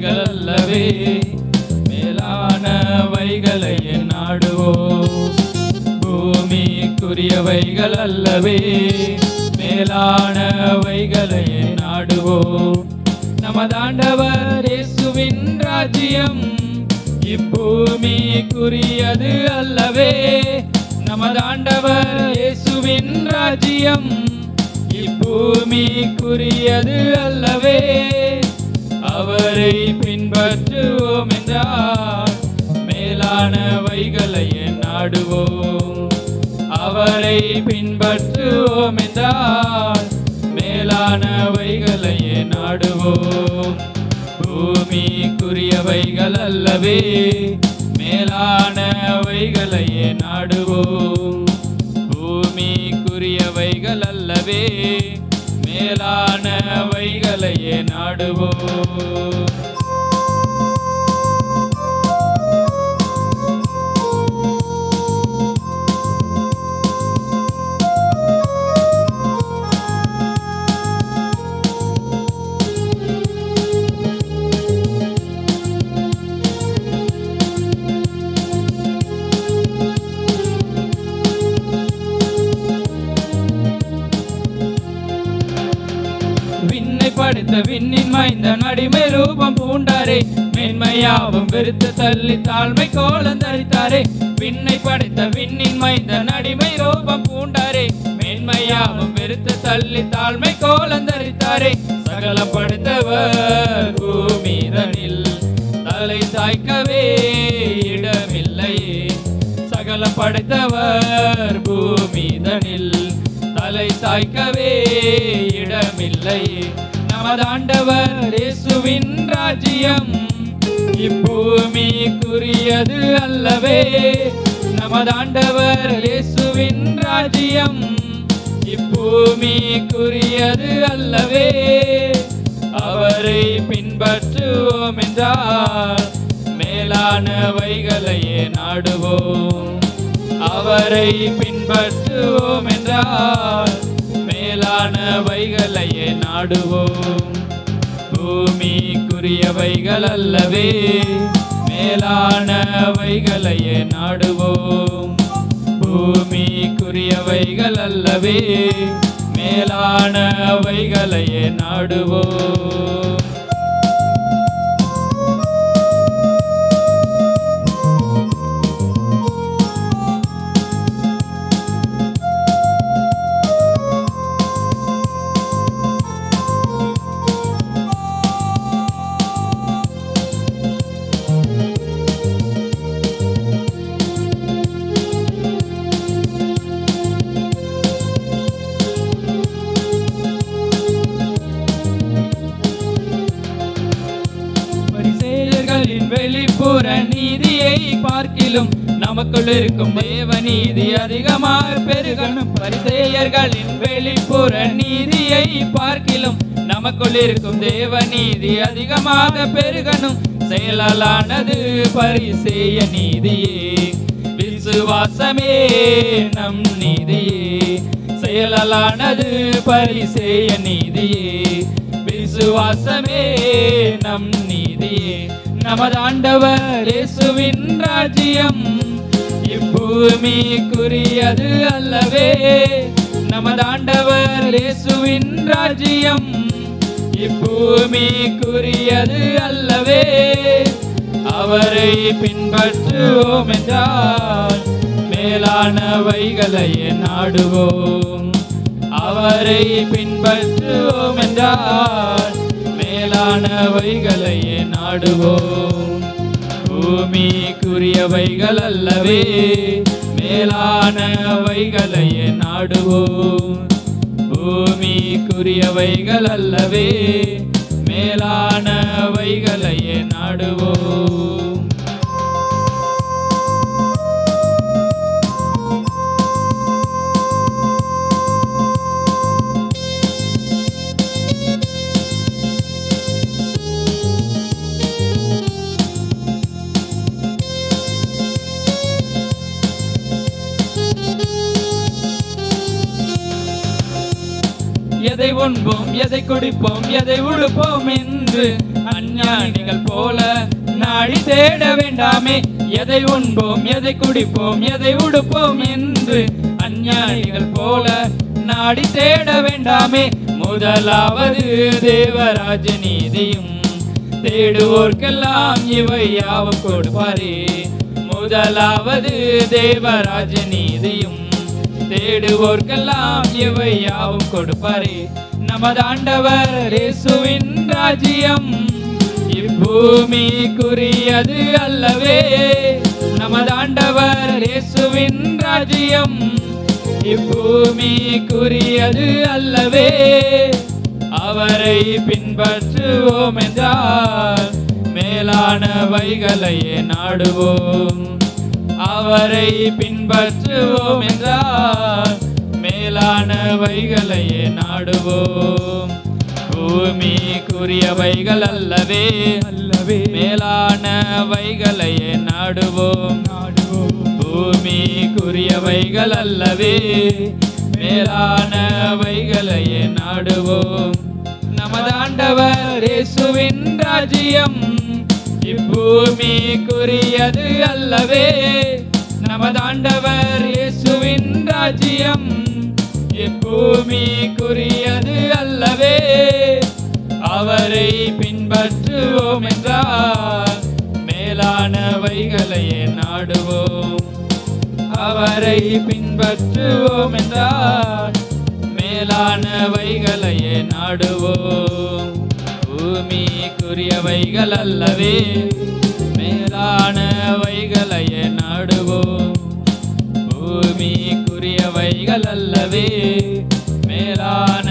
அல்லவே மேலானவைகளை நாடுவோ பூமிக்குரியவைகள் அல்லவே மேலானவைகளை நாடுவோ நமதாண்டவர் இயேசுவின் ராஜ்யம் இப்பூமிக்குரியது அல்லவே. நமதாண்டவர் இயேசுவின் ராஜ்யம் இப்பூமிக்குரியது அல்லவே. பின்பற்றுவோம் என்றால் மேலானவைகளையே நாடுவோம். பூமிக்குரியவைகள் அல்லவே மேலானவைகளையே நாடுவோம். பூமிக்குரியவைகள் அல்லவே மேலானவைகளையே நாடுவோம். படைத்த விண்ணின் மைந்தன் அடிமை ரூபம் பூண்டாரே. மேன்மையாவும் வெறுத்து தள்ளி தாழ்மை கோலம் தரித்தாரே. விண்ணை படைத்த விண்ணின் மைந்தன் அடிமை ரூபம் பூண்டாரே. மேன்மையாவும் வெறுத்து தள்ளி தாழ்மை கோலம் தரித்தாரே. சகல படைத்தவர் பூமிதனில் தலை சாய்க்கவே இடமில்லையே சகல படைத்தவர் பூமிதனில் தலை சாய்க்கவே இடமில்லை. நமதாண்டவர் இயேசுவின் ராஜ்யம். இப்பூமிக்குரியது அல்லவே. நமதாண்டவர் இயேசுவின் ராஜ்யம். இப்பூமிக்குரியது அல்லவே. அவரை பின்பற்றுவோம் என்றால் மேலானவைகளையே நாடுவோம். அவரை பின்பற்றுவோம் என்றால் மேலானவைகளையே நாடுவோம். பூமிக்குரியவைகள் அல்லவே மேலானவைகளையே நாடுவோம். பூமிக்குரியவைகள் அல்லவே மேலானவைகளையே நாடுவோம். வெளிப்புற நீதியை பார்க்கிலும் நமக்குள் இருக்கும் தேவ நீதி அதிகமாக பெருகணும். பரிசேயர்களின் வெளிப்புற நீதியை பார்க்கிலும் நமக்குள் இருக்கும் தேவ நீதி அதிகமாக பெருகணும். செயலாலானது பரிசேய நீதியே விசுவாசமே நம் நீதியே. செயலாலானது பரிசேய நீதியே விசுவாசமே நம் நீதியே. நமது ஆண்டவர் இயேசுவின் ராஜ்யம். இப்பூமிக்குரியது அல்லவே. நமது ஆண்டவர் இயேசுவின் ராஜ்யம். இப்பூமிக்குரியது அல்லவே. அவரை பின்பற்றுவோம் என்றால் மேலானவைகளை நாடுவோம். அவரை பின்பற்றுவோம் என்றால் மேலானவைகளையே நாடுவோம். பூமிக்குரியவைகள் அல்லவே மேலானவைகளையே நாடுவோம். பூமிக்குரியவைகள் அல்லவே மேலானவைகளையே நாடுவோம். எதை உண்போம் எதை குடிப்போம் எதை உடுப்போம் என்று அஞ்ஞானிகள் போல நாடி தேட வேண்டாமே. எதை உண்போம் எதை குடிப்போம் எதை உடுப்போம் என்று அஞ்ஞானிகள் போல நாடி தேட வேண்டாமே. முதலாவது தேவராஜ நீதியும் தேடுவோர்க்கெல்லாம் இவை யாவும் கொடுப்பாரே. முதலாவது தேவராஜ நீதியும் தேடுவோர்க்கெல்லாம் இவை யாவும் கொடுப்பாரே. நமது ஆண்டவர் இயேசுவின் ராஜ்யம். குறியது அல்லவே. நமது ஆண்டவர் இயேசுவின் ராஜ்யம். குறியது அல்லவே. அவரை பின்பற்றுவோம் என்றால் மேலானவைகளையே நாடுவோம். அவரை பின்பற்றுவோம் என்றால் மேலானவைகளையே நாடுவோம். பூமிக்குரியவைகள் அல்லவே. அல்லவே மேலானவைகளையே நாடுவோம். நாடுவோம். பூமிக்குரியவைகள் அல்லவே மேலானவைகளையே நாடுவோம். நமது ஆண்டவர் இயேசுவின் ராஜ்யம். இப்பூமிக்குரியது அல்லவே. நமதாண்டவர் இயேசுவின் ராஜ்யம். இப்பூமிக்குரியது அல்லவே. அவரை பின்பற்றுவோம் என்றார் மேலானவைகளையே நாடுவோம். அவரை பின்பற்றுவோம் என்றார் மேலானவைகளையே நாடுவோம். பூமிக்குரியவைகள் அல்லவே. வைகளையே நாடுவோம். பூமிக்குரியவைகள் அல்லவே மேலான